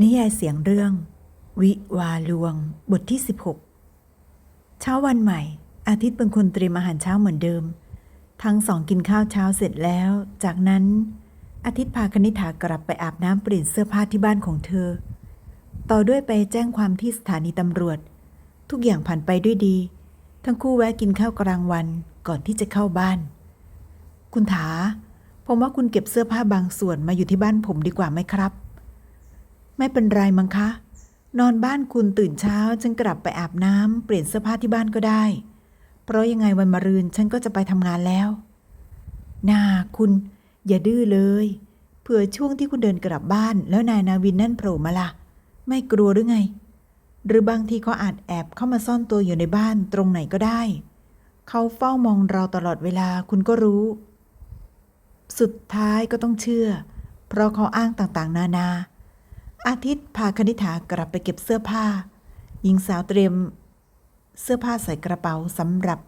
นิยายเสียงเรื่อง วิวาลวง บทที่ 16 เช้าวันใหม่ อาทิตย์เป็นคนเตรียมอาหารเช้าเหมือนเดิม ทั้งสองกินข้าวเช้าเสร็จแล้ว จากนั้นอาทิตย์พาคณิ t ากลับไปอาบน้ำเปลี่ยนเสื้อผ้าที่บ้านของเธอ ต่อด้วยไปแจ้งความที่สถานีตำรวจ ทุกอย่างผ่านไปด้วยดี ทั้งคู่แวะกินข้าวกลางวันก่อนที่จะเข้าบ้าน คุณถาผมว่าคุณเก็บเสื้อผ้าบางส่วนมาอยู่ที่บ้านผมดีกว่าไหมครับ ไม่เป็นไรมั้งคะ นอนบ้านคุณตื่นเช้าฉันกลับไปอาบน้ำเปลี่ยนเสื้อผ้าที่บ้านก็ได้ เพราะยังไงวันมะรืนฉันก็จะไปทำงานแล้วน่าคุณ อย่าดื้อเลยเผื่อช่วงที่คุณเดินกลับบ้านแล้วนายนาวินนั่นโผล่มาละ่ะ ไม่กลัวหรือไง หรือบางทีเขาอาจแอบเข้ามาซ่อนตัวอยู่ในบ้านตรงไหนก็ได้ เขาเฝ้ามองเราตลอดเวลาคุณก็รู้ สุดท้ายก็ต้องเชื่อ เพราะเขาอ้างต่างๆ นานา อาทิตย์พาคณิ t ากลับไปเก็บเสื้อผ้า หญิงสาวเตรียม เสื้อผ้าใส่กระเป๋าสำหรับ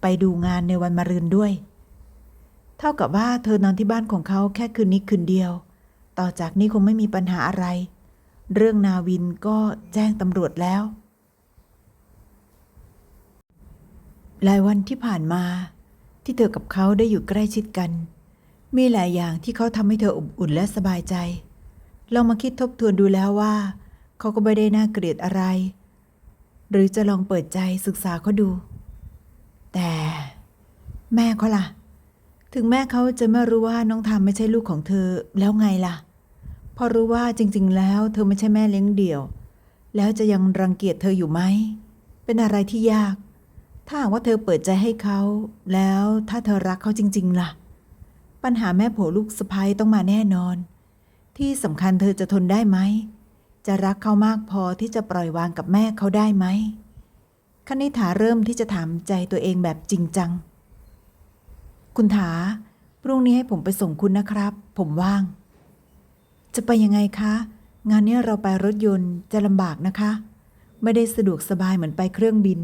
ไปดูงานในวันมะรืนด้วย เท่ากับว่าเธอนอนที่บ้านของเขาแค่คืนนี้คืนเดียว ต่อจากนี้คงไม่มีปัญหาอะไร เรื่องนาวินก็แจ้งตำรวจแล้วหลายวันที่ผ่านมา ที่เธอกับเขาได้อยู่ใกล้ชิดกัน มีหลายอย่างที่เขาทำให้เธออบอุ่นและสบายใจ ลองมาคิดทบทวนดูแล้วว่า เขาก็ไม่ได้น่าเกลียดอะไร หรือจะลองเปิดใจศึกษาเขาดู แต่แม่เขาล่ะ ถึงแม่เขาจะไม่รู้ว่าน้องทามไม่ใช่ลูกของเธอแล้วไงล่ะ พอรู้ว่าจริง ๆ แล้ว เธอไม่ใช่แม่เลี้ยงเดี่ยว แล้วจะยังรังเกียจเธออยู่ไหม เป็นอะไรที่ยาก ถ้าหากว่าเธอเปิดใจให้เขา แล้วถ้าเธอรักเขาจริง ๆ ล่ะ ปัญหาแม่โผลูกสะพ้ยต้องมาแน่นอน ที่สำคัญเธอจะทนได้ไหม จะรักเขามากพอที่จะปล่อยวางกับแม่เขาได้ไหมคณิฐาเริ่มที่จะถามใจตัวเองแบบจริงจัง คุณถา พรุ่งนี้ให้ผมไปส่งคุณนะครับ ผมว่าง จะไปยังไงคะ งานนี้เราไปรถยนต์จะลำบากนะคะ ไม่ได้สะดวกสบายเหมือนไปเครื่องบิน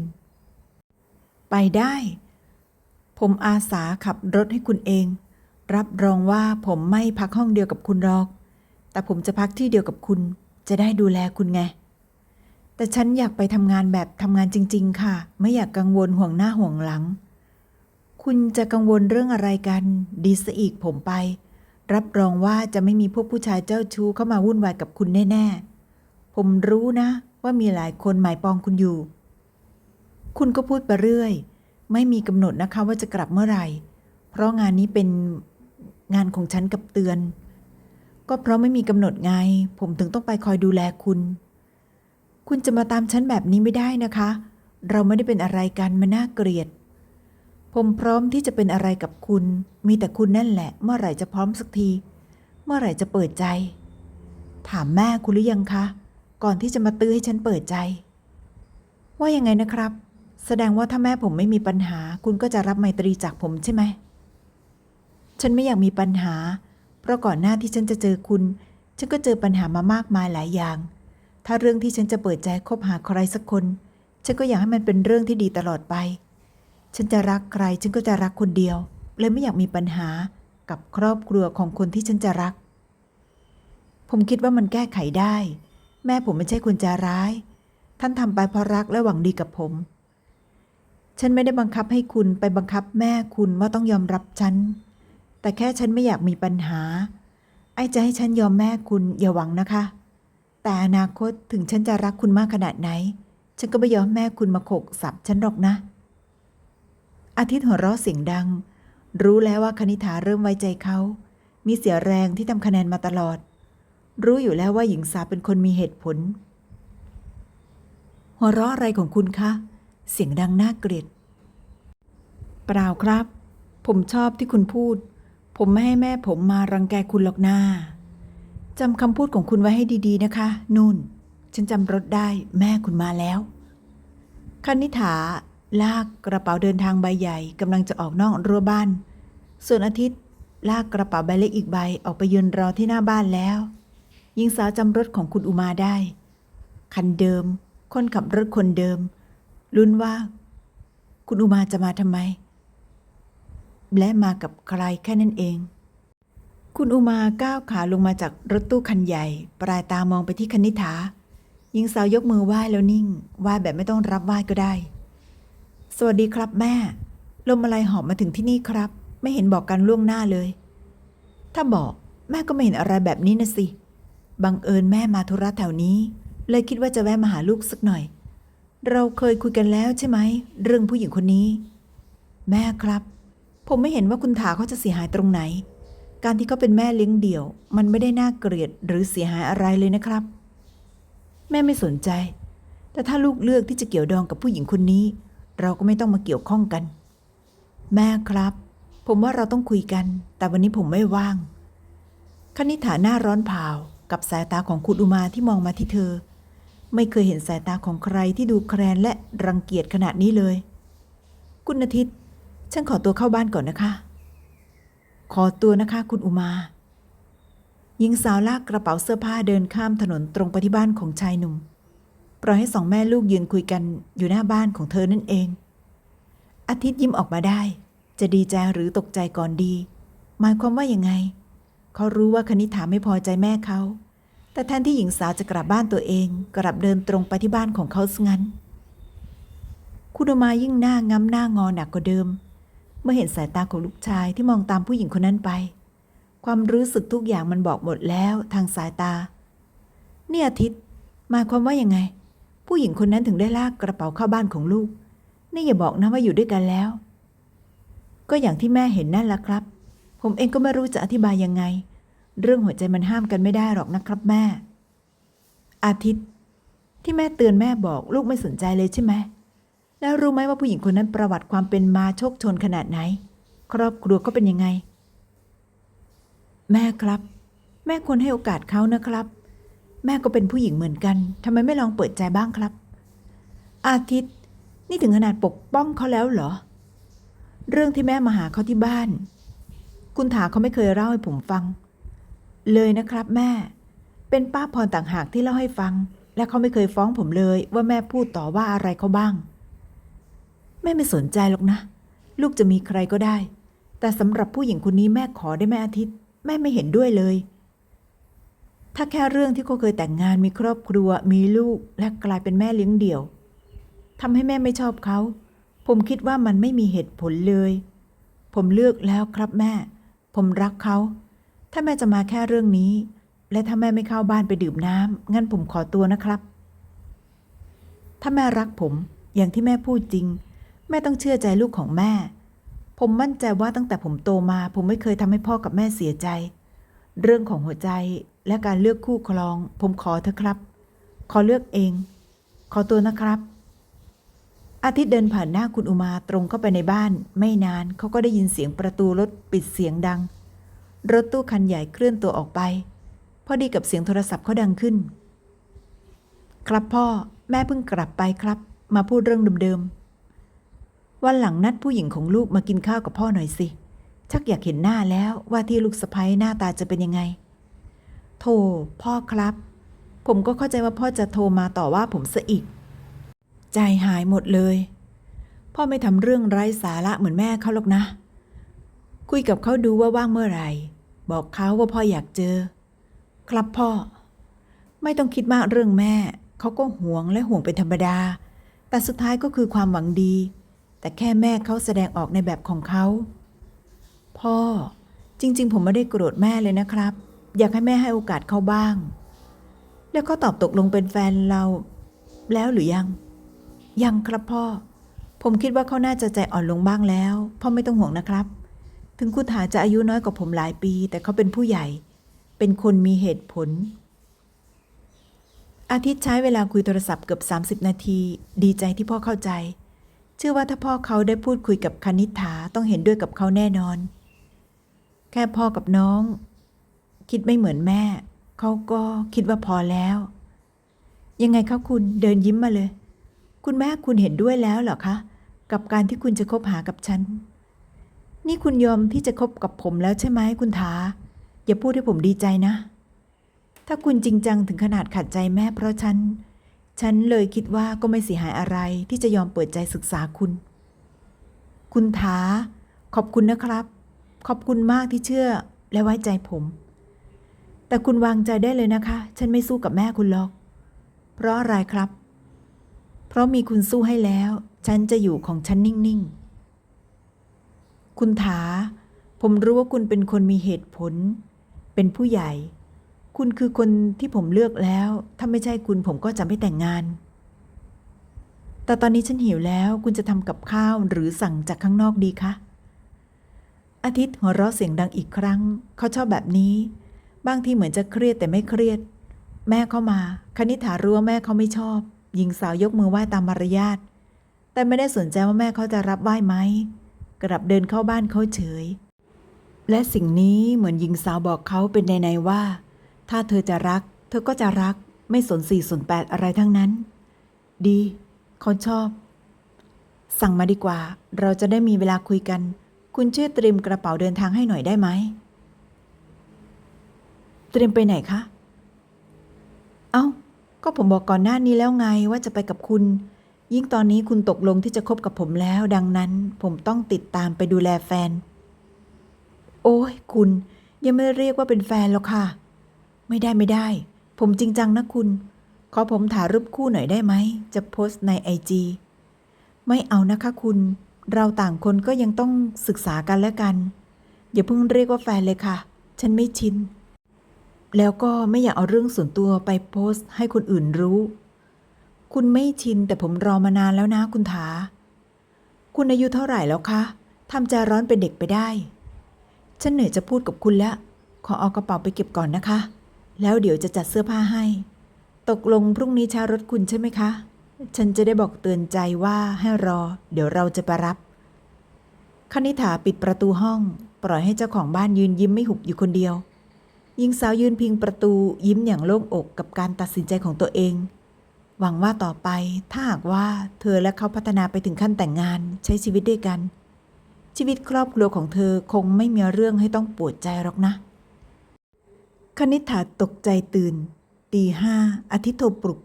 ไปได้ ผมอาสาขับรถให้คุณเอง รับรองว่าผมไม่พักห้องเดียวกับคุณหรอก แต่ผมจะพักที่เดียวกับคุณ จะได้ดูแลคุณไง แต่ฉันอยากไปทำงานแบบทำงานจริง ๆ ค่ะ ไม่อยากกังวลห่วงหน้าห่วงหลัง คุณจะกังวลเรื่องอะไรกัน ดีซะอีกผมไป รับรองว่าจะไม่มีพวกผู้ชายเจ้าชู้เข้ามาวุ่นวายกับคุณแน่ ๆ ผมรู้นะ ว่ามีหลายคนหมายปองคุณอยู่ คุณก็พูดไปเรื่อย ไม่มีกำหนดนะคะว่าจะกลับเมื่อไหร่ เพราะงานนี้เป็นงานของฉันกับเตือน ก็เพราะไม่มีกำหนดไง ผมถึงต้องไปคอยดูแลคุณ คุณจะมาตามฉันแบบนี้ไม่ได้นะคะ เราไม่ได้เป็นอะไรกันมันน่าเกลียด ผมพร้อมที่จะเป็นอะไรกับคุณ มีแต่คุณนั่นแหละ เมื่อไหร่จะพร้อมสักที เมื่อไหร่จะเปิดใจ ถามแม่คุณหรือยังคะ ก่อนที่จะมาตื้อให้ฉันเปิดใจ ว่ายังไงนะครับ แสดงว่าถ้าแม่ผมไม่มีปัญหา คุณก็จะรับไมตรีจากผมใช่ไหมฉันไม่อยากมีปัญหา เพราะก่อนหน้าที่ฉันจะเจอคุณ ฉันก็เจอปัญหามามากมายหลายอย่าง ถ้าเรื่องที่ฉันจะเปิดใจคบหาใครสักคน ฉันก็อยากให้มันเป็นเรื่องที่ดีตลอดไป ฉันจะรักใครฉันก็จะรักคนเดียว เลยไม่อยากมีปัญหากับครอบครัวของคนที่ฉันจะรัก ผมคิดว่ามันแก้ไขได้ แม่ผมไม่ใช่คนใจร้าย ท่านทำไปเพราะรักและหวังดีกับผม ฉันไม่ได้บังคับให้คุณไปบังคับแม่คุณว่าต้องยอมรับฉัน แต่แค่ฉันไม่อยากมีปัญหา ไอ้จะให้ฉันยอมแม่คุณอย่าหวังนะคะ แต่อนาคตถึงฉันจะรักคุณมากขนาดไหน ฉันก็ไม่ยอมแม่คุณมาโขกสับฉันหรอกนะ อาทิตย์หัวเราะเสียงดัง รู้แล้วว่าคณิ t าเริ่มไว้ใจเขา มีเสียแรงที่ทำคะแนนมาตลอด รู้อยู่แล้วว่าหญิงสาวเป็นคนมีเหตุผล หัวเราะอะไรของคุณคะ เสียงดังน่าเกลียดเปล่าครับ ผมชอบที่คุณพูด ผมไม่ให้แม่ผมมารังแกคุณหรอกนาจำคำพูดของคุณไว้ให้ดีๆนะคะ นุ่น ฉันจำรถได้แม่คุณมาแล้วคณิ t าลากกระเป๋าเดินทางใบใหญ่กำลังจะออกนอกรั้วบ้าน ส่วนอาทิตย์ลากกระเป๋าใบเล็กอีกใบออกไปยืนรอที่หน้าบ้านแล้วหญิงสาวจำรถของคุณอุมาได้ คันเดิม คนขับรถคนเดิม ลุ้นว่า คุณอุมาจะมาทำไม และมากับใครแค่นั้นเอง คุณอุมาก้าวขาลงมาจากรถตู้คันใหญ่ ปลายตามองไปที่คณิ t าหญิงสาวยกมือไหว้แล้วนิ่งไหว้แบบไม่ต้องรับไหว้ก็ได้ สวัสดีครับแม่ ลมอะไรหอบมาถึงที่นี่ครับ ไม่เห็นบอกกันล่วงหน้าเลย ถ้าบอกแม่ก็ไม่เห็นอะไรแบบนี้นะสิบังเอิญแม่มาธุระแถวนี้ เลยคิดว่าจะแวะมาหาลูกสักหน่อย เราเคยคุยกันแล้วใช่ไหม เรื่องผู้หญิงคนนี้ แม่ครับ ผมไม่เห็นว่าคุณถาเขาจะเสียหายตรงไหน การที่เขาเป็นแม่เลี้ยงเดี่ยว มันไม่ได้น่าเกลียดหรือเสียหายอะไรเลยนะครับ แม่ไม่สนใจ แต่ถ้าลูกเลือกที่จะเกี่ยวดองกับผู้หญิงคนนี้ เราก็ไม่ต้องมาเกี่ยวข้องกัน แม่ครับ ผมว่าเราต้องคุยกัน แต่วันนี้ผมไม่ว่างคณิฐาหน้าร้อนเผากับสายตาของคุณอุมาที่มองมาที่เธอ ไม่เคยเห็นสายตาของใครที่ดูแคลนและรังเกียจขนาดนี้เลย คุณอาทิตย์ ฉันขอตัวเข้าบ้านก่อนนะคะ ขอตัวนะคะคุณอุมาหญิงสาวลากกระเป๋าเสื้อผ้าเดินข้ามถนนตรงไปที่บ้านของชายหนุ่มปล่อยให้สองแม่ลูกยืนคุยกันอยู่หน้าบ้านของเธอนั่นเอง อาทิตย์ยิ้มออกมาได้ จะดีใจหรือตกใจก่อนดี หมายความว่ายังไง เขารู้ว่าคณิ t าไม่พอใจแม่เขา แต่แทนที่หญิงสาวจะกลับบ้านตัวเอง กลับเดินตรงไปที่บ้านของเขาซะงั้น คุณอุมายิ่งหน้างำหน้างอหนักกว่าเดิม เมื่อเห็นสายตาของลูกชายที่มองตามผู้หญิงคนนั้นไป ความรู้สึกทุกอย่างมันบอกหมดแล้วทางสายตา เนี่อาทิตย์หมายความว่ายังไง ผู้หญิงคนนั้นถึงได้ลากกระเป๋าเข้าบ้านของลูก นี่อย่าบอกนะว่าอยู่ด้วยกันแล้ว ก็อย่างที่แม่เห็นนั่นแหละครับ ผมเองก็ไม่รู้จะอธิบายยังไง เรื่องหัวใจมันห้ามกันไม่ได้หรอกนะครับแม่ อาทิตย์ ที่แม่เตือนแม่บอกลูกไม่สนใจเลยใช่ไหม แล้วรู้ไหมว่าผู้หญิงคนนั้นประวัติความเป็นมาโชคชนขนาดไหน ครอบครัวก็เป็นยังไง แม่ครับ แม่ควรให้โอกาสเขานะครับ แม่ก็เป็นผู้หญิงเหมือนกันทำไมไม่ลองเปิดใจบ้างครับ อาทิตย์ นี่ถึงขนาดปกป้องเขาแล้วเหรอ เรื่องที่แม่มาหาเขาที่บ้าน คุณถาเขาไม่เคยเล่าให้ผมฟัง เลยนะครับแม่ เป็นป้าพรต่างหากที่เล่าให้ฟัง และเขาไม่เคยฟ้องผมเลยว่าแม่พูดต่อว่าอะไรเขาบ้าง แม่ไม่สนใจหรอกนะ ลูกจะมีใครก็ได้ แต่สำหรับผู้หญิงคนนี้แม่ขอได้ไหมอาทิตย์ แม่ไม่เห็นด้วยเลย ถ้าแค่เรื่องที่เขาเคยแต่งงานมีครอบครัวมีลูกและกลายเป็นแม่เลี้ยงเดี่ยวทำให้แม่ไม่ชอบเขา ผมคิดว่ามันไม่มีเหตุผลเลย ผมเลือกแล้วครับแม่ ผมรักเขา ถ้าแม่จะมาแค่เรื่องนี้ และถ้าแม่ไม่เข้าบ้านไปดื่มน้ำงั้นผมขอตัวนะครับ ถ้าแม่รักผมอย่างที่แม่พูดจริง แม่ต้องเชื่อใจลูกของแม่ ผมมั่นใจว่าตั้งแต่ผมโตมา ผมไม่เคยทำให้พ่อกับแม่เสียใจ เรื่องของหัวใจและการเลือกคู่ครอง ผมขอเถอะครับ ขอเลือกเอง ขอตัวนะครับ อาทิตย์เดินผ่านหน้าคุณอุมาตรงเข้าไปในบ้าน ไม่นานเขาก็ได้ยินเสียงประตูรถปิดเสียงดัง รถตู้คันใหญ่เคลื่อนตัวออกไป พอดีกับเสียงโทรศัพท์เขาดังขึ้น ครับพ่อ แม่เพิ่งกลับไปครับ มาพูดเรื่องเดิมๆ วันหลังนัดผู้หญิงของลูกมากินข้าวกับพ่อหน่อยสิ ชักอยากเห็นหน้าแล้วว่าที่ลูกสะใภ้หน้าตาจะเป็นยังไงโธ่พ่อครับ ผมก็เข้าใจว่าพ่อจะโทรมาต่อว่าผมซะอีก ใจหายหมดเลย พ่อไม่ทำเรื่องไร้สาระเหมือนแม่เขาหรอกนะ คุยกับเขาดูว่าว่างเมื่อไหร่ บอกเขาว่าพ่ออยากเจอ ครับพ่อ ไม่ต้องคิดมากเรื่องแม่ เขาก็ห่วงและห่วงเป็นธรรมดา แต่สุดท้ายก็คือความหวังดี แต่แค่แม่เขาแสดงออกในแบบของเขา พ่อจริง ๆ ผมไม่ได้โกรธแม่เลยนะครับ อยากให้แม่ให้โอกาสเขาบ้าง แล้วเขาตอบตกลงเป็นแฟนเรา แล้วหรือยัง ยังครับพ่อ ผมคิดว่าเขาน่าจะใจอ่อนลงบ้างแล้ว พ่อไม่ต้องห่วงนะครับ ถึงคุณถาจะอายุน้อยกว่าผมหลายปี แต่เขาเป็นผู้ใหญ่ เป็นคนมีเหตุผล อาทิตย์ใช้เวลาคุยโทรศัพท์เกือบ30 นาที ดีใจที่พ่อเข้าใจ เชื่อว่าถ้าพ่อเขาได้พูดคุยกับคณิษฐาต้องเห็นด้วยกับเขาแน่นอน แค่พ่อกับน้อง คิดไม่เหมือนแม่ เขาก็คิดว่าพอแล้ว ยังไงคะคุณเดินยิ้มมาเลย คุณแม่คุณเห็นด้วยแล้วเหรอคะ กับการที่คุณจะคบหากับฉัน นี่คุณยอมที่จะคบกับผมแล้วใช่ไหมคุณถาอย่าพูดให้ผมดีใจนะ ถ้าคุณจริงจังถึงขนาดขัดใจแม่เพราะฉัน ฉันเลยคิดว่าก็ไม่เสียหายอะไรที่จะยอมเปิดใจศึกษาคุณ คุณถาขอบคุณนะครับ ขอบคุณมากที่เชื่อและไว้ใจผม แต่คุณวางใจได้เลยนะคะ ฉันไม่สู้กับแม่คุณหรอก เพราะอะไรครับ เพราะมีคุณสู้ให้แล้ว ฉันจะอยู่ของฉันนิ่งๆ คุณถาผมรู้ว่าคุณเป็นคนมีเหตุผล เป็นผู้ใหญ่ คุณคือคนที่ผมเลือกแล้ว ถ้าไม่ใช่คุณผมก็จะไม่แต่งงาน แต่ตอนนี้ฉันหิวแล้ว คุณจะทำกับข้าวหรือสั่งจากข้างนอกดีคะ อาทิตย์หัวเราะเสียงดังอีกครั้ง เขาชอบแบบนี้ บางทีเหมือนจะเครียดแต่ไม่เครียด แม่เข้ามา คณิษฐารู้ว่าแม่เขาไม่ชอบ หญิงสาวยกมือไหว้ตามมารยาท แต่ไม่ได้สนใจว่าแม่เขาจะรับไหว้ไหม กลับเดินเข้าบ้านเขาเฉย และสิ่งนี้เหมือนหญิงสาวบอกเขาเป็นในๆว่า ถ้าเธอจะรัก เธอก็จะรักไม่สนสี่สนแปดอะไรทั้งนั้น ดีเขาชอบ สั่งมาดีกว่า เราจะได้มีเวลาคุยกัน คุณช่วยเตรียมกระเป๋าเดินทางให้หน่อยได้ไหม เตรียมไปไหนคะ เอ้า ก็ผมบอกก่อนหน้านี้แล้วไงว่าจะไปกับคุณ ยิ่งตอนนี้คุณตกลงที่จะคบกับผมแล้ว ดังนั้นผมต้องติดตามไปดูแลแฟน โอ้ยคุณยังไม่เรียกว่าเป็นแฟนหรอกค่ะ ไม่ได้ไม่ได้ ผมจริงจังนะคุณ ขอผมถ่ายรูปคู่หน่อยได้ไหม จะโพสต์ในไอจีไม่เอานะคะคุณ เราต่างคนก็ยังต้องศึกษากันและกัน อย่าเพิ่งเรียกว่าแฟนเลยค่ะ ฉันไม่ชิน แล้วก็ไม่อยากเอาเรื่องส่วนตัวไปโพสต์ให้คนอื่นรู้ คุณไม่ชินแต่ผมรอมานานแล้วนะคุณถา คุณอายุเท่าไหร่แล้วคะทำใจร้อนเป็นเด็กไปได้ ฉันเหนื่อยจะพูดกับคุณแล้ว ขอเอากระเป๋าไปเก็บก่อนนะคะ แล้วเดี๋ยวจะจัดเสื้อผ้าให้ ตกลงพรุ่งนี้เช้ารถคุณใช่ไหมคะ ฉันจะได้บอกเตือนใจว่าให้รอ เดี๋ยวเราจะไปรับคณิ t าปิดประตูห้อง ปล่อยให้เจ้าของบ้านยืนยิ้มไม่หุบอยู่คนเดียวหญิงสาวยืนพิงประตูยิ้มอย่างโล่งอกกับการตัดสินใจของตัวเอง หวังว่าต่อไปถ้าหากว่าเธอและเขาพัฒนาไปถึงขั้นแต่งงานใช้ชีวิตด้วยกัน ชีวิตครอบครัวของเธอคงไม่มีเรื่องให้ต้องปวดใจหรอกนะ คณิษฐาตกใจตื่น ตีห้าอาทิตย์โทรปลุก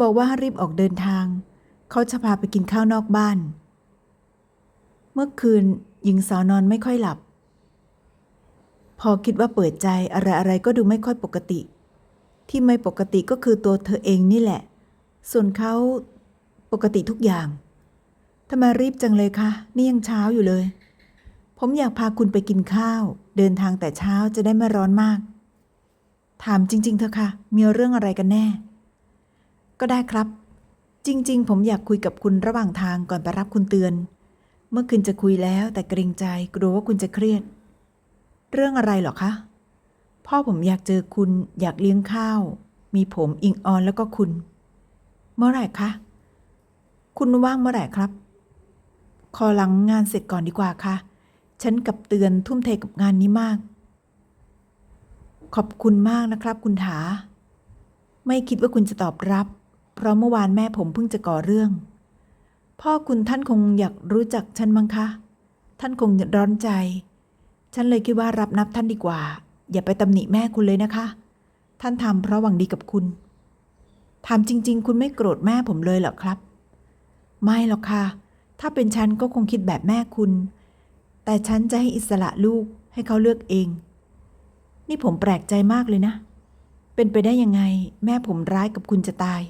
บอกว่าให้รีบออกเดินทาง เขาจะพาไปกินข้าวนอกบ้าน เมื่อคืนหญิงสาวนอนไม่ค่อยหลับ พอคิดว่าเปิดใจอะไรอะไรก็ดูไม่ค่อยปกติ ที่ไม่ปกติก็คือตัวเธอเองนี่แหละ ส่วนเขาปกติทุกอย่างทำไมรีบจังเลยคะ นี่ยังเช้าอยู่เลย ผมอยากพาคุณไปกินข้าว เดินทางแต่เช้าจะได้ไม่ร้อนมาก ถามจริง ๆเถอะค่ะ มีเรื่องอะไรกันแน่ ก็ได้ครับ จริง ๆ ผมอยากคุยกับคุณระหว่างทางก่อนไปรับคุณเตือน เมื่อคืนจะคุยแล้วแต่เกรงใจกลัวว่าคุณจะเครียด เรื่องอะไรหรอคะ พ่อผมอยากเจอคุณอยากเลี้ยงข้าว มีผมอิงออนแล้วก็คุณ เมื่อไหร่คะ คุณว่างเมื่อไหร่ครับ ขอหลังงานเสร็จก่อนดีกว่าค่ะ ฉันกับเตือนทุ่มเทกับงานนี้มาก ขอบคุณมากนะครับคุณถา ไม่คิดว่าคุณจะตอบรับ เพราะเมื่อวานแม่ผมเพิ่งจะก่อเรื่อง พ่อคุณท่านคงอยากรู้จักฉันมั้งคะ ท่านคงร้อนใจ ฉันเลยคิดว่ารับนับท่านดีกว่า อย่าไปตำหนิแม่คุณเลยนะคะ ท่านทำเพราะหวังดีกับคุณถามจริง ๆ คุณไม่โกรธแม่ผมเลยเหรอครับ ไม่หรอกค่ะ ถ้าเป็นฉันก็คงคิดแบบแม่คุณ แต่ฉันจะให้อิสระลูกให้เขาเลือกเอง นี่ผมแปลกใจมากเลยนะ เป็นไปได้ยังไง แม่ผมร้ายกับคุณจะตาย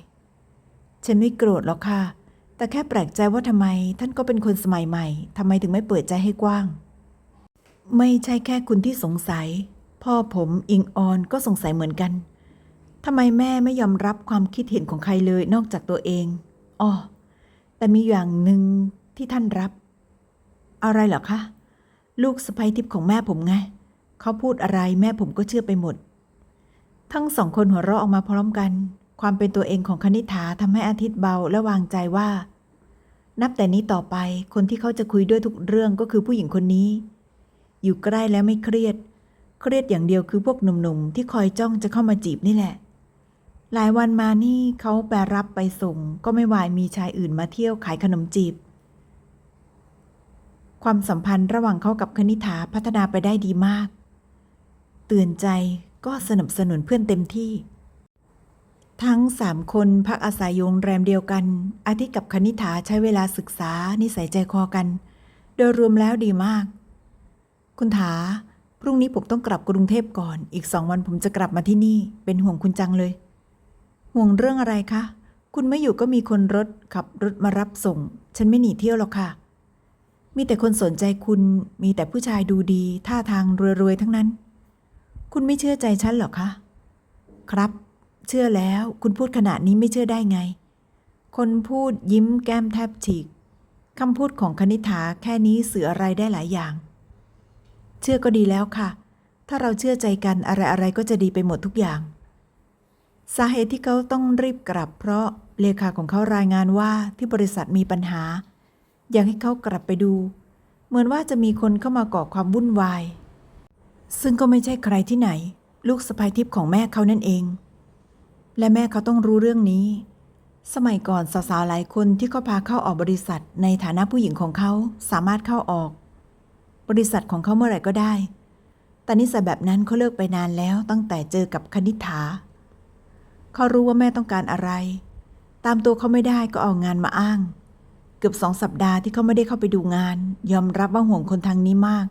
ฉันไม่โกรธหรอกค่ะ แต่แค่แปลกใจว่าทำไม ท่านก็เป็นคนสมัยใหม่ทำไมถึงไม่เปิดใจให้กว้าง ไม่ใช่แค่คุณที่สงสัย พ่อผมอิงออนก็สงสัยเหมือนกันทำไมแม่ไม่ยอมรับความคิดเห็นของใครเลยนอกจากตัวเองอ๋อแต่มีอย่างหนึ่งที่ท่านรับ อะไรเหรอคะ ลูกสะใภ้ทิพย์ของแม่ผมไง เขาพูดอะไรแม่ผมก็เชื่อไปหมด ทั้งสองคนหัวเราะออกมาพร้อมกัน ความเป็นตัวเองของคณิษฐาทำให้อาทิตย์เบาและวางใจว่า นับแต่นี้ต่อไปคนที่เขาจะคุยด้วยทุกเรื่องก็คือผู้หญิงคนนี้ อยู่ใกล้แล้วไม่เครียด เครียดอย่างเดียวคือพวกหนุ่มๆ ที่คอยจ้องจะเข้ามาจีบนี่แหละ หลายวันมานี่เขาไปรับไปส่ง ก็ไม่วายมีชายอื่นมาเที่ยวขายขนมจีบความสัมพันธ์ระหว่างเขากับคณิ t าพัฒนาไปได้ดีมาก ตือนใจก็สนับสนุนเพื่อนเต็มที่ ทั้งสามคนพักอาศัยอยู่โรงแรมเดียวกัน อาทิตย์กับคณิ t าใช้เวลาศึกษานิสัยใจคอกัน โดยรวมแล้วดีมาก คุณถาพรุ่งนี้ผมต้องกลับกรุงเทพก่อน อีกสองวันผมจะกลับมาที่นี่ เป็นห่วงคุณจังเลย ห่วงเรื่องอะไรคะ คุณไม่อยู่ก็มีคนรถขับรถมารับส่ง ฉันไม่หนีเที่ยวหรอกค่ะ มีแต่คนสนใจคุณ มีแต่ผู้ชายดูดี ท่าทางรวยๆทั้งนั้น คุณไม่เชื่อใจฉันหรอคะ ครับ เชื่อแล้ว คุณพูดขนาดนี้ไม่เชื่อได้ไง คนพูดยิ้มแก้มแทบฉีกคำพูดของคณิ t าแค่นี้สื่ออะไรได้หลายอย่าง เชื่อก็ดีแล้วค่ะ ถ้าเราเชื่อใจกันอะไรๆก็จะดีไปหมดทุกอย่าง สาเหตุที่เขาต้องรีบกลับ เพราะเลขาของเขารายงานว่าที่บริษัทมีปัญหา อยากให้เขากลับไปดู เหมือนว่าจะมีคนเข้ามาก่อความวุ่นวาย ซึ่งก็ไม่ใช่ใครที่ไหน ลูกสะใภ้ทิพย์ของแม่เขานั่นเอง และแม่เขาต้องรู้เรื่องนี้ สมัยก่อนสาวๆหลายคนที่เขาพาเข้าออกบริษัทในฐานะผู้หญิงของเขาสามารถเข้าออก บริษัทของเขาเมื่อไหร่ก็ได้ แต่นิสัยแบบนั้นเขาเลิกไปนานแล้วตั้งแต่เจอกับคณิ t าเขารู้ว่าแม่ต้องการอะไร ตามตัวเขาไม่ได้ก็เอางานมาอ้าง เกือบสองสัปดาห์ที่เขาไม่ได้เข้าไปดูงาน ยอมรับว่าห่วงคนทางนี้มาก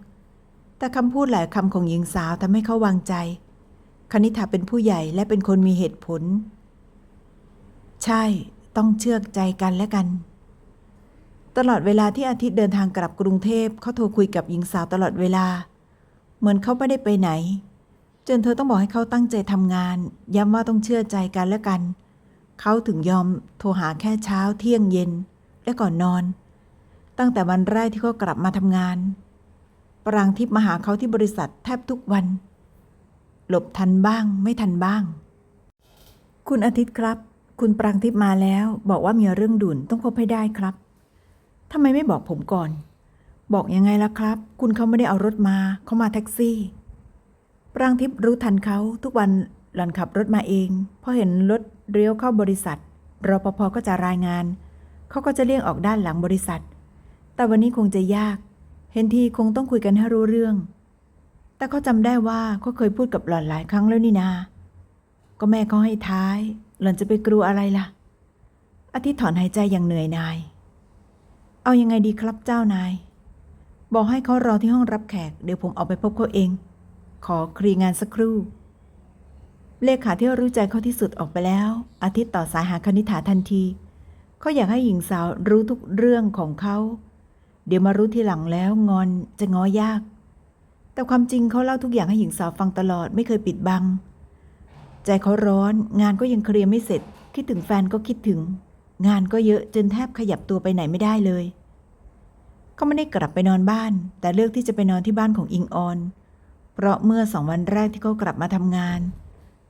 แต่คำพูดหลายคำของหญิงสาวทำให้เขาวางใจ คณิ t าเป็นผู้ใหญ่และเป็นคนมีเหตุผล ใช่ต้องเชื่อใจกันและกัน ตลอดเวลาที่อาทิตย์เดินทางกลับกรุงเทพเขาโทรคุยกับหญิงสาวตลอดเวลา เหมือนเขาไม่ได้ไปไหน จนเธอต้องบอกให้เขาตั้งใจทำงาน ย้ำว่าต้องเชื่อใจกันและกัน เขาถึงยอมโทรหาแค่เช้าเที่ยงเย็นและก่อนนอน ตั้งแต่วันแรกที่เขากลับมาทำงาน ปรางทิพย์มาหาเขาที่บริษัทแทบทุกวัน หลบทันบ้างไม่ทันบ้าง คุณอาทิตย์ครับ คุณปรางทิพย์มาแล้วบอกว่ามีเรื่องด่วนต้องพบให้ได้ครับทำไมไม่บอกผมก่อน บอกยังไงล่ะครับ คุณเขาไม่ได้เอารถมาเขามาแท็กซี่ ปรางทิพย์รู้ทันเขาทุกวันหล่อนขับรถมาเองพอเห็นรถเลี้ยวเข้าบริษัทรปภก็จะรายงาน เขาก็จะเลี่ยงออกด้านหลังบริษัท แต่วันนี้คงจะยาก เห็นทีคงต้องคุยกันให้รู้เรื่อง แต่เขาจำได้ว่าเขาเคยพูดกับหล่อนหลายครั้งแล้วนี่นา ก็แม่เขาให้ท้าย หล่อนจะไปกลัวอะไรล่ะ อาทิตย์ถอนหายใจอย่างเหนื่อยนาย เอายังไงดีครับเจ้านาย บอกให้เขารอที่ห้องรับแขก เดี๋ยวผมออกไปพบเขาเอง ขอเคลียร์งานสักครู่ เลขาที่รู้ใจเขาที่สุดออกไปแล้ว อาทิตย์ต่อสายหาคณิ t าทันที เขาอยากให้หญิงสาวรู้ทุกเรื่องของเขา เดี๋ยวมารู้ทีหลังแล้วงอนจะง้อยาก แต่ความจริงเขาเล่าทุกอย่างให้หญิงสาวฟังตลอดไม่เคยปิดบัง ใจเขาร้อนงานก็ยังเคลียร์ไม่เสร็จ คิดถึงแฟนก็คิดถึง งานก็เยอะจนแทบขยับตัวไปไหนไม่ได้เลย เขาไม่ได้กลับไปนอนบ้าน แต่เลือกที่จะไปนอนที่บ้านของอิงออน เพราะเมื่อสองวันแรกที่เขากลับมาทำงาน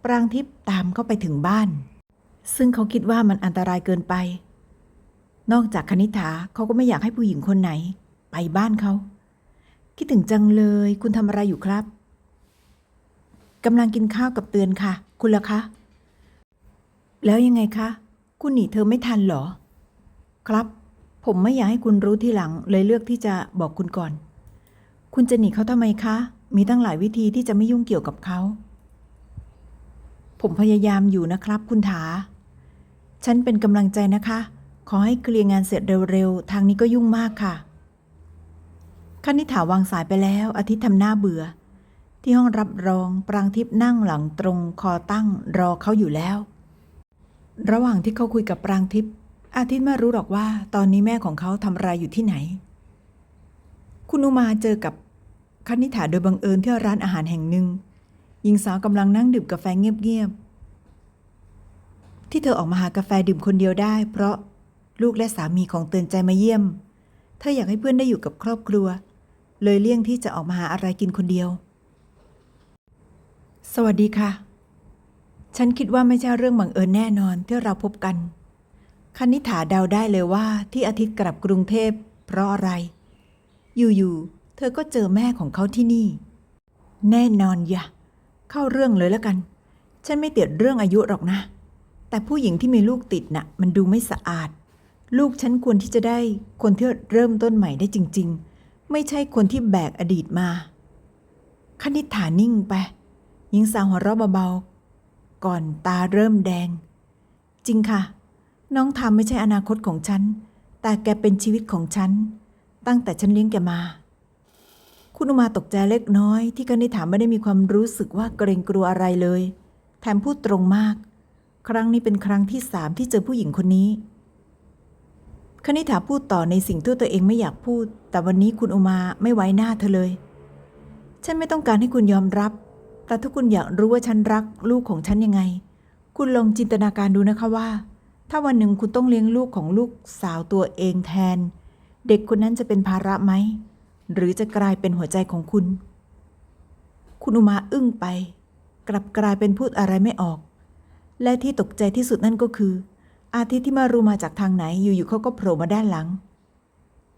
ปรางทิพย์ตามเขาไปถึงบ้าน ซึ่งเขาคิดว่ามันอันตรายเกินไป นอกจากคณิ t าเขาก็ไม่อยากให้ผู้หญิงคนไหน ไปบ้านเขา คิดถึงจังเลย คุณทำอะไรอยู่ครับกำลังกินข้าวกับเตือนค่ะ คุณล่ะคะ แล้วยังไงคะ คุณหนีเธอไม่ทันเหรอ ครับ ผมไม่อยากให้คุณรู้ทีหลัง เลยเลือกที่จะบอกคุณก่อน คุณจะหนีเขาทำไมคะ มีตั้งหลายวิธีที่จะไม่ยุ่งเกี่ยวกับเขา ผมพยายามอยู่นะครับ คุณถา ฉันเป็นกำลังใจนะคะ ขอให้เคลียร์งานเสร็จเร็วๆ ทางนี้ก็ยุ่งมากค่ะคณิ t าวางสายไปแล้ว อาทิตย์ทำหน้าเบื่อ ที่ห้องรับรองปรางทิพย์นั่งหลังตรงคอตั้งรอเขาอยู่แล้ว ระหว่างที่เขาคุยกับปรางทิพย์อาทิตย์ไม่รู้หรอกว่า ตอนนี้แม่ของเขาทำอะไรอยู่ที่ไหน คุณอุมาเจอกับคณิ t าโดยบังเอิญที่ร้านอาหารแห่งหนึ่งหญิงสาวกำลังนั่งดื่มกาแฟเงียบๆที่เธอออกมาหากาแฟดื่มคนเดียวได้ เพราะ ลูกและสามีของเตือนใจมาเยี่ยม เธออยากให้เพื่อนได้อยู่กับครอบครัว เลยเลี่ยงที่จะออกมาหาอะไรกินคนเดียว สวัสดีค่ะ ฉันคิดว่าไม่ใช่เรื่องบังเอิญแน่นอนที่เราพบกัน คณิ t าเดาได้เลยว่าที่อาทิตย์กลับกรุงเทพ เพราะอะไร อยู่ๆ เธอก็เจอแม่ของเขาที่นี่ แน่นอนอย่าเข้าเรื่องเลยแล้วกัน ฉันไม่ติดเรื่องอายุหรอกนะ แต่ผู้หญิงที่มีลูกติดน่ะ มันดูไม่สะอาด ลูกฉันควรที่จะได้คนที่เริ่มต้นใหม่ได้จริง ๆ ไม่ใช่คนที่แบกอดีตมา คณิ t านิ่งไปหญิงสาวหัวเราะเบาๆ ก่อนตาเริ่มแดง จริงค่ะ น้องทามไม่ใช่อนาคตของฉัน แต่แกเป็นชีวิตของฉัน ตั้งแต่ฉันเลี้ยงแกมาคุคุณอุมาตกใจเล็กน้อย ที่คณิษฐาไม่ได้มีความรู้สึกว่าเกรงกลัวอะไรเลย แถมพูดตรงมาก ครั้งนี้เป็นครั้งที่สามที่เจอผู้หญิงคนนี้ คณิษฐาพูดต่อในสิ่งที่ตัวเองไม่อยากพูด แต่วันนี้คุณอุมาไม่ไว้หน้าเธอเลย ฉันไม่ต้องการให้คุณยอมรับ แต่ถ้าคุณอยากรู้ว่าฉันรักลูกของฉันยังไง คุณลองจินตนาการดูนะคะว่า ถ้าวันหนึ่งคุณต้องเลี้ยงลูกของลูกสาวตัวเองแทน เด็กคนนั้นจะเป็นภาระไหม หรือจะกลายเป็นหัวใจของคุณ คุณอุมาอึ้งไป กลับกลายเป็นพูดอะไรไม่ออก และที่ตกใจที่สุดนั่นก็คือ อาทิตย์ที่มารู้มาจากทางไหนอยู่ๆเขาก็โผล่มาด้านหลัง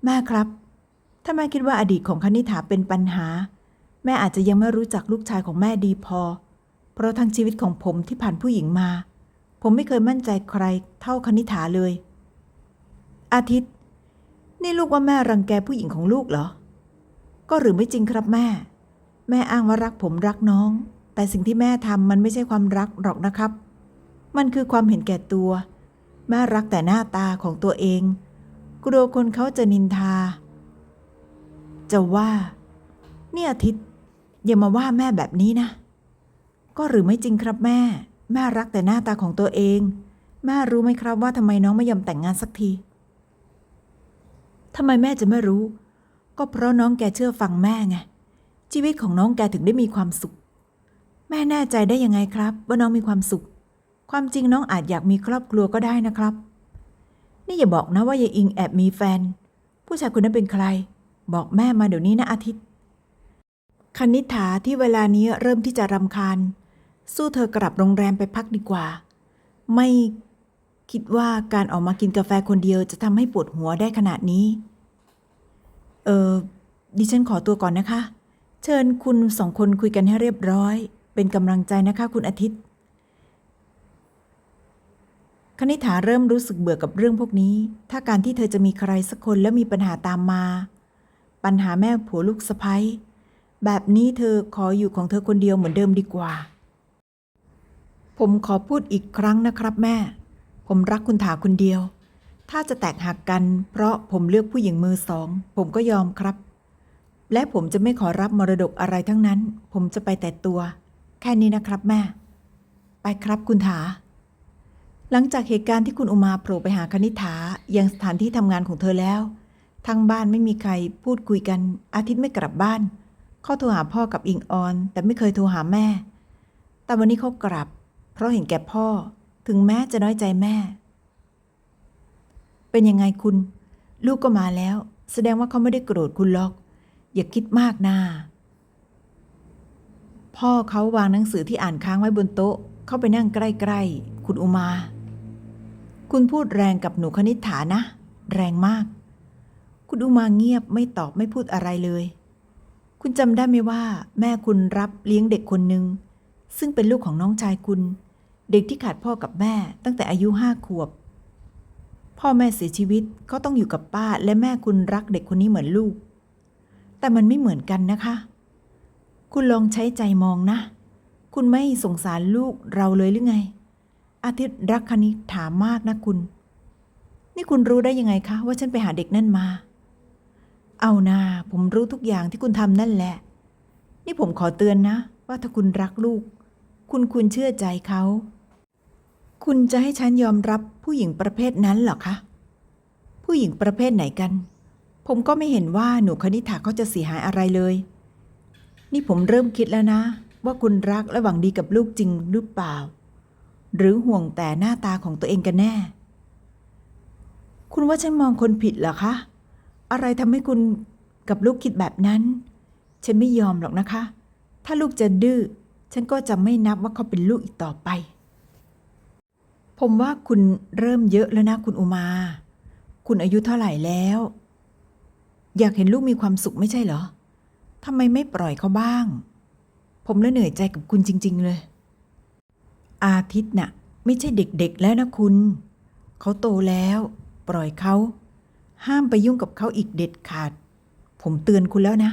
แม่ครับ ถ้าแม่คิดว่าอดีตของคณิษฐาเป็นปัญหา แม่อาจจะยังไม่รู้จักลูกชายของแม่ดีพอ เพราะทั้งชีวิตของผมที่ผ่านผู้หญิงมา ผมไม่เคยมั่นใจใครเท่าคณิษฐาเลย อาทิตย์ นี่ลูกว่าแม่รังแกผู้หญิงของลูกเหรอ ก็หรือไม่จริงครับแม่ แม่อ้างว่ารักผมรักน้อง แต่สิ่งที่แม่ทำมันไม่ใช่ความรักหรอกนะครับ มันคือความเห็นแก่ตัว แม่รักแต่หน้าตาของตัวเอง กลัวคนเขาจะนินทา จะว่า เนี่ยอาทิตย์อย่ามาว่าแม่แบบนี้นะ ก็หรือไม่จริงครับแม่ แม่รักแต่หน้าตาของตัวเอง แม่รู้ไหมครับว่าทำไมน้องไม่ยอมแต่งงานสักทีทำไมแม่จะไม่รู้ ก็เพราะน้องแกเชื่อฟังแม่ไงชีวิตของน้องแกถึงได้มีความสุข แม่แน่ใจได้ยังไงครับ ว่าน้องมีความสุข ความจริงน้องอาจอยากมีครอบครัวก็ได้นะครับ นี่อย่าบอกนะว่ายายอิงแอบมีแฟน ผู้ชายคนนั้นเป็นใคร บอกแม่มาเดี๋ยวนี้นะอาทิตย์ คณิษฐาที่เวลานี้เริ่มที่จะรำคาญ สู้เธอกลับโรงแรมไปพักดีกว่า ไม่คิดว่าการออกมากินกาแฟคนเดียวจะทำให้ปวดหัวได้ขนาดนี้ เออดิฉันขอตัวก่อนนะคะ เชิญคุณสองคนคุยกันให้เรียบร้อย เป็นกำลังใจนะคะคุณอาทิตย์ คณิษฐาเริ่มรู้สึกเบื่อกับเรื่องพวกนี้ ถ้าการที่เธอจะมีใครสักคนแล้วมีปัญหาตามมา ปัญหาแม่ผัวลูกสะพ้ยแบบนี้เธอขออยู่ของเธอคนเดียวเหมือนเดิมดีกว่า ผมขอพูดอีกครั้งนะครับแม่ ผมรักคุณถาคนเดียว ถ้าจะแตกหักกัน เพราะผมเลือกผู้หญิงมือสอง ผมก็ยอมครับ และผมจะไม่ขอรับมรดกอะไรทั้งนั้น ผมจะไปแต่ตัว แค่นี้นะครับแม่ ไปครับคุณถา หลังจากเหตุการณ์ที่คุณอุมาโผล่ไปหาคณิษฐายังสถานที่ทำงานของเธอแล้วทางบ้านไม่มีใครพูดคุยกัน อาทิตย์ไม่กลับบ้าน เขาโทรหาพ่อกับอิงออน แต่ไม่เคยโทรหาแม่ แต่วันนี้เขากลับ เพราะเห็นแก่พ่อ ถึงแม้จะน้อยใจแม่ เป็นยังไงคุณ ลูกก็มาแล้ว แสดงว่าเขาไม่ได้โกรธคุณหรอก อย่าคิดมากนาพ่อเขาวางหนังสือที่อ่านค้างไว้บนโต๊ะ เข้าไปนั่งใกล้ๆ คุณอุมา คุณพูดแรงกับหนูคณิษฐานะ แรงมาก คุณอุมาเงียบไม่ตอบไม่พูดอะไรเลย คุณจำได้ไหมว่า แม่คุณรับเลี้ยงเด็กคนหนึ่งซึ่งเป็นลูกของน้องชายคุณ เด็กที่ขาดพ่อกับแม่ตั้งแต่อายุห้าขวบ พ่อแม่เสียชีวิตก็ต้องอยู่กับป้าและแม่คุณรักเด็กคนนี้เหมือนลูก แต่มันไม่เหมือนกันนะคะ คุณลองใช้ใจมองนะ คุณไม่สงสารลูกเราเลยหรือไง อาทิตย์รักคณิษฐามากนะคุณ นี่คุณรู้ได้ยังไงคะว่าฉันไปหาเด็กนั่นมา เอานาผมรู้ทุกอย่างที่คุณทำนั่นแหละ นี่ผมขอเตือนนะ ว่าถ้าคุณรักลูก คุณคุณเชื่อใจเขา คุณจะให้ฉันยอมรับผู้หญิงประเภทนั้นเหรอคะ ผู้หญิงประเภทไหนกัน ผมก็ไม่เห็นว่าหนูคณิษฐาเขาจะเสียหายอะไรเลย นี่ผมเริ่มคิดแล้วนะ ว่าคุณรักและหวังดีกับลูกจริงหรือเปล่า หรือห่วงแต่หน้าตาของตัวเองกันแน่ คุณว่าฉันมองคนผิดเหรอคะ อะไรทำให้คุณกับลูกคิดแบบนั้น ฉันไม่ยอมหรอกนะคะ ถ้าลูกจะดื้อ ฉันก็จะไม่นับว่าเขาเป็นลูกอีกต่อไป ผมว่าคุณเริ่มเยอะแล้วนะคุณอุมา คุณอายุเท่าไหร่แล้ว อยากเห็นลูกมีความสุขไม่ใช่เหรอทำไมไม่ปล่อยเขาบ้าง ผมเลยเหนื่อยใจกับคุณจริง ๆ เลย อาทิตย์น่ะไม่ใช่เด็กๆแล้วนะคุณ เขาโตแล้ว ปล่อยเขา ห้ามไปยุ่งกับเขาอีกเด็ดขาด ผมเตือนคุณแล้วนะ